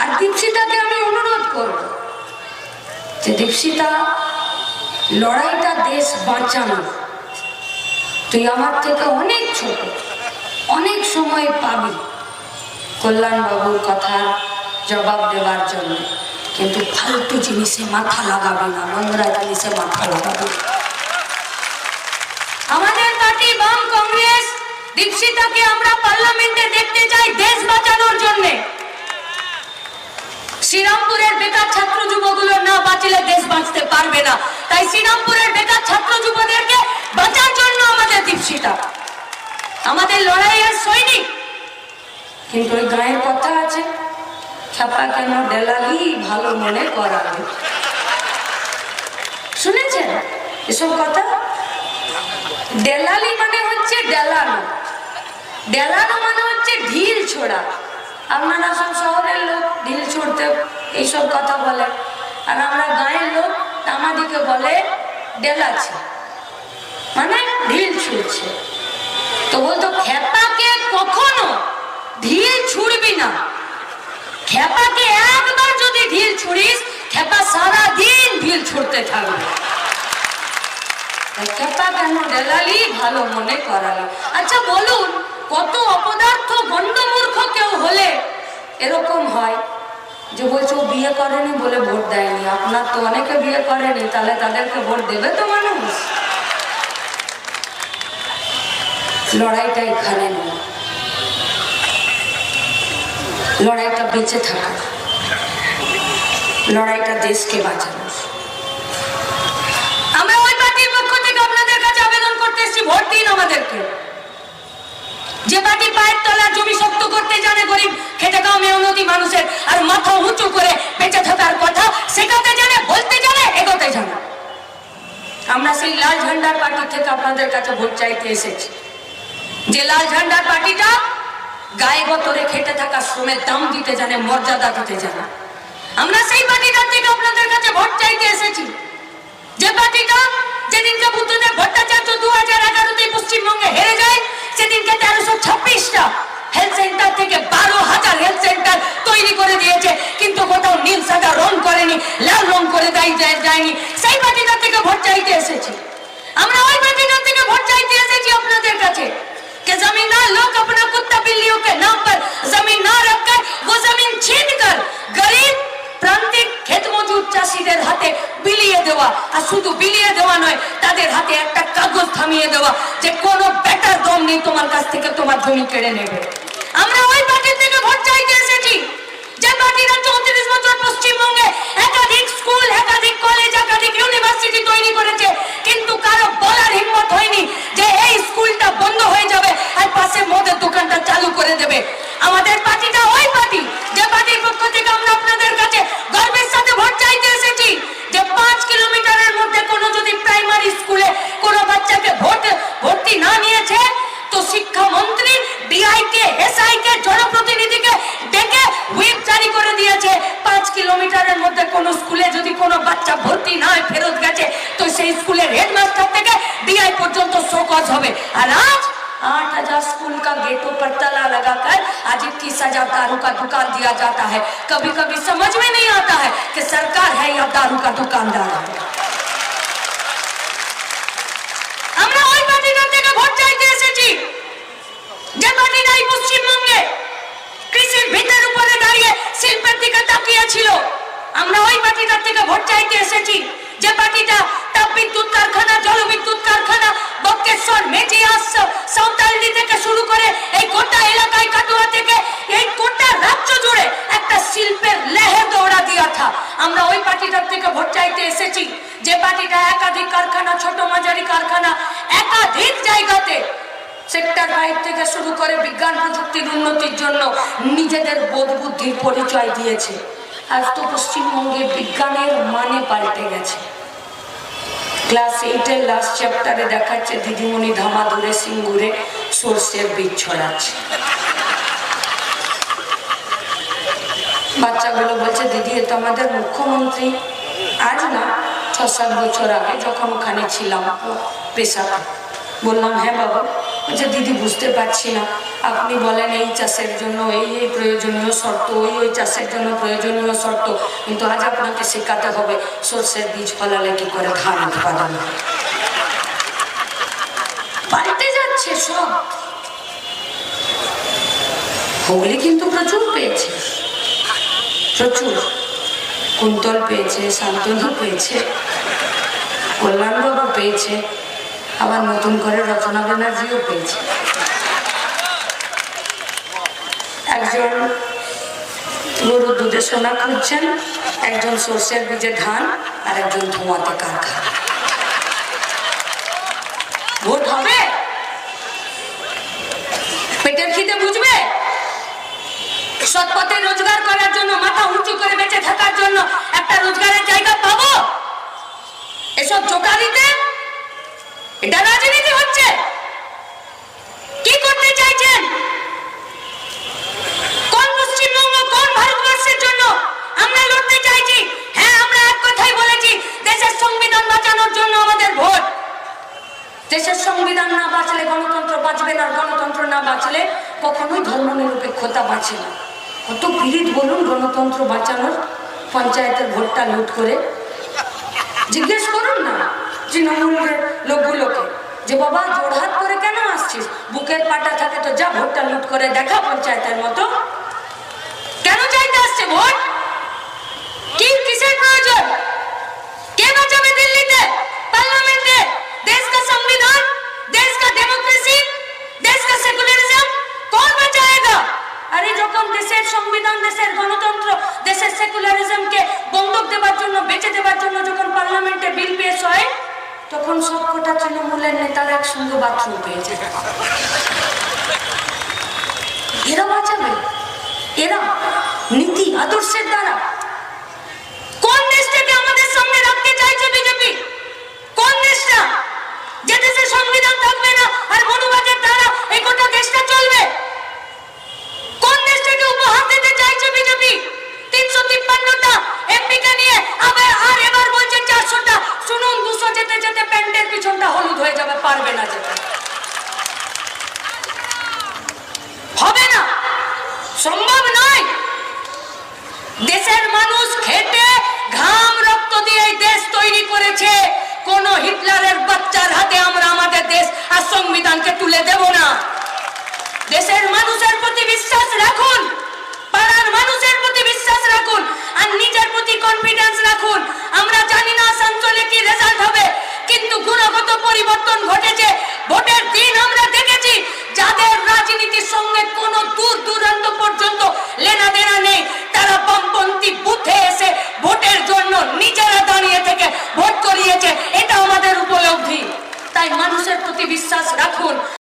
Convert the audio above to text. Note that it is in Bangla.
আর দীপশিতাকে আমি অনুরোধ করব যে দীপশিতা, লড়াইটা দেশ বাঁচানো। তুই আমার থেকে অনেক ছোট, অনেক সময় পাবি কল্যাণবাবুর কথার জবাব দেওয়ার জন্য। কিন্তু ফালতু জিনিসে মাথা লাগাবে না, নোংরা জিনিসে মাথা লাগাবে আমাদের পার্টি বাম কংগ্রেস, দীপশিতাকে আমরা পার্লামেন্টে দেখতে চাই দেশ বাঁচানোর জন্য। শ্রীরামপুরের বেকার ছাত্র যুবগুলো না বাঁচলে দেশ বাঁচতে পারবে না। তাই শ্রীরামপুরের বেকার ছাত্র যুবদেরকে বাঁচার জন্য আমাদের দীপশিতা। আমাদের লড়াইয়ের সৈনিক। কিন্তু ওই গায়ের কথা আছে। ছাপা কেন ডেলালি ভালো মনে করা। শুনেছেন এসব কথা? ডেলালি মানে হচ্ছে ডেলানো। ডেলানো মানে হচ্ছে ঢিল ছোড়া। আপনারা সব শহরের লোক ঢিল ছুটতে এইসব কথা বলে। আর আমরা গাঁয়ের লোক আমাদিকে বলে ডেলাছে মানে ঢিল ছুড়ছে। তো বলতো, খেপাকে কখনো ঢিল ছুড়বি না। খেপাকে একবার যদি ঢিল ছুড়িস খেপা সারা দিন ঢিল ছুড়তে থাকবে খেপা কেন ডেলালি ভালো মনে করালো। আচ্ছা বলুন, কত অপদার্থ গণ্ডমূর্খ কেউ হলে এরকম হয়? যে বলছে ও বিয়ে করেনি বলে ভোট দেয়নি। আপনার তো অনেকে বিয়ে করেনি, তাহলে তাদেরকে ভোট দেবে তো মানুষ? লড়াইটা এখানে নয় লড়াইটা বেঁচে থাকা। লড়াইটা দেশকে বাঁচানো আমরা ওই পার্টির পক্ষ থেকে আপনাদের কাছে আবেদন করতে এসেছি ভোট দিন আমাদেরকে। যে পার্টি পায়ের তলার জমি শক্ত করতে জানে গরিব খেটে খাওয়া মেহনতি মানুষের, আর মাথা উঁচু করে বেঁচে থাকার কথা শেখাতে জানে, বলতে জানে, এগোতে জানে। আমরা সেই লাল ঝান্ডার পার্টি থেকে আপনাদের কাছে ভোট চাইতে এসেছি। যে লাল ঝান্ডার পার্টিটা গায়ে গতরে খেটে থাকা শ্রমের দাম দিতে জানে, মর্যাদা দিতে জানে। আমরা সেই পার্টিটার থেকে আপনাদের দেয় দেয়- যায়নি সেই পার্টিটার থেকে ভোট চাইতে এসেছি আমরা ওই পার্টিটার থেকে ভোট চাইতে এসেছি আপনাদের কাছে कि जमींदार लोग अपना कुत्ता बिल्लियों के नाम पर जमीन ना रखकर वो जमीन छीन कर गरीब প্রান্তিক ক্ষেত মজুর চাষিদের হাতে বিলিয়ে দেওয়া আর শুধু বিলিয়ে দেওয়া নয় তাদের হাতে একটা কাগজ থামিয়ে দেওয়া যে কোনো বেটার দম নেই তোমার কাছ থেকে তোমার জমি কেড়ে নেবে আমরা ওই পার্টির থেকে ভোট চাইতে এসেছি যে পার্টিরা চৌত্রিশ বছর পশ্চিমবঙ্গে একাধিক স্কুল একাধিক কলেজ স্কুলে কোনো বাচ্চাকে ভোট ভর্তি না নিয়েছে তো শিক্ষামন্ত্রী ডিআই কে এসআই কে জনপ্রতিনিধিকে ডেকে হুইপ জারি করে দিয়েছে পাঁচ কিলোমিটারের মধ্যে কোনো স্কুলে যদি কোনো বাচ্চা ভর্তি না হয় ফেরত গেছে তো সেই স্কুলের হেডমাস্টার থেকে ডিআই পর্যন্ত শোকজ হবে আর আজ आठ हजार स्कूल का गेटों पर ताला लगाकर आज इक्कीस हजार दारू का दुकान दिया जाता है कभी कभी समझ में नहीं आता है कि सरकार है या दारू का दुकानदार है এই পশ্চিমবঙ্গে কৃষির ভিতের উপরে দাঁড়িয়ে শিল্পের দিকে তাকিয়ে ছিল। আমরা ওই পার্টিটার থেকে ভোট চাইতে এসেছি। যে পার্টিটা তাপ বিদ্যুৎ কারখানা জলবিদ্যুৎ কারখানা, বক্রেশ্বর মেজিয়াস সাঁওতালডি থেকে শুরু করে এই গোটা এলাকায় কাটোয়া থেকে এই গোটা রাজ্য জুড়ে একটা শিল্পের লেহে দৌড়া দিয়া থা আমরা ওই পার্টিটার থেকে ভোট চাইতে এসেছি। যে পার্টিটা একাধিক কারখানা, ছোট মাঝারি কারখানা, একাধিক জায়গাতে সেক্টর ফাইভ থেকে শুরু করে বিজ্ঞান প্রযুক্তির উন্নতির জন্য নিজেদের বোধ বুদ্ধির পরিচয় দিয়েছে। আজ তো পশ্চিমবঙ্গে বিজ্ঞানের মানে পাল্টে গেছে। ক্লাস এইটের লাস্ট চ্যাপ্টারে দেখাচ্ছে দিদিমণি ধামাধুরে সিঙ্গুরে সর্ষের বীজ ছড়াচ্ছে। বাচ্চাগুলো বলছে, দিদি তো আমাদের মুখ্যমন্ত্রী। আজ না ছ সাত বছর আগে যখন ওখানে ছিলাম পেশাতে বললাম হ্যাঁ বাবা। যে দিদি বুঝতে পারছি না। আপনি বলেন এই চাষের জন্য এই এই প্রয়োজনীয় শর্ত, ওই ওই চাষের জন্য প্রয়োজনীয় শর্ত। কিন্তু আজ আপনাকে শেখাতে হবে, সর্ষের বীজ ফলালে কি করে ধান উৎপাদন। পাল্টে যাচ্ছে সব। হুগলি কিন্তু প্রচুর পেয়েছে। প্রচুর। কুন্তল পেয়েছে, শান্তনু পেয়েছে, কল্যাণবাবু পেয়েছে আবার নতুন করে রচনা ব্যানার্জিও পেয়েছে। একজন গরুর দুধে সোনা খুঁজছেন, একজন সর্ষের বীজে ধান, আর একজন ধোঁয়াতে কারখানা। ভোট হবে? পেটের খিদে বুঝবে? সৎ পথে রোজগার করার জন্য, মাথা উঁচু করে বেঁচে থাকার জন্য একটা রোজগারের জায়গা পাবো? এসব দিতে এটা রাজনীতি হচ্ছে। কি করতে চাইছেন? কোন পশ্চিমবঙ্গ, কোন ভারতবর্ষের জন্য আমরা লড়তে চাইছি? হ্যাঁ আমরা এক কথাই বলেছি, দেশের সংবিধান বাঁচানোর জন্য আমাদের ভোট। দেশের সংবিধান না বাঁচলে গণতন্ত্র বাঁচবে না গণতন্ত্র না বাঁচলে কখনোই ধর্মনিরপেক্ষতা বাঁচে না। কত পীড়িত বলুন, গণতন্ত্র বাঁচানোর পঞ্চায়েতের ভোটটা লুট করে। জিজ্ঞেস করুন না। তৃণমূলের লোকগুলোকে। যে বাবা জোড়হাত করে কেন আসছিস? বুকের পাটা থাকে তো যা, ভোটটা লুট করে দেখা পঞ্চায়েতের মতো। কেন চাইতে আসছে ভোট? কি, কিসের প্রয়োজন? তখন সবকটা তৃণমূলের নেতারা একসঙ্গে বাথরুম পেয়েছে এরা বাঁচাবে। এরা নীতি আদর্শের দ্বারা কোন দেশটাকে আমাদের সঙ্গে রাখতে চাইছে বিজেপি কোন দেশটা যে দেশে সংবিধান থাকবে না আর মনুবাদের দ্বারা এই গোটা দেশটা চলবে কোন দেশটাকে উপহার দিতে চাইছে বিজেপি তিনশো তিপ্পান্নটা এমপিকে নিয়ে আবার আর এবার বলছে চারশোটা শুনুন দুশো যেতে যেতে প্যান্টের পিছনটা হলুদ হয়ে যাবে পারবে না যেতে হবে না সম্ভব নয় দেশের মানুষ খেটে ঘাম রক্ত দিয়ে এই দেশ করেছে, কোন হিটলারের বাচ্চার হাতে আমরা আমাদের দেশ আর সংবিধানকে তুলে দেব না। দেশের মানুষের প্রতি বিশ্বাস রাখুন, পাড়ার মানুষের প্রতি বিশ্বাস রাখুন, আর নিজের প্রতি কনফিডেন্স রাখুন। আমরা জানি না আসানসোলে কি রেজাল্ট হবে, কিন্তু গুণগত পরিবর্তন ঘটেছে। ভোটের দিন আমরা দেখেছি বিশ্বাস রাখুন।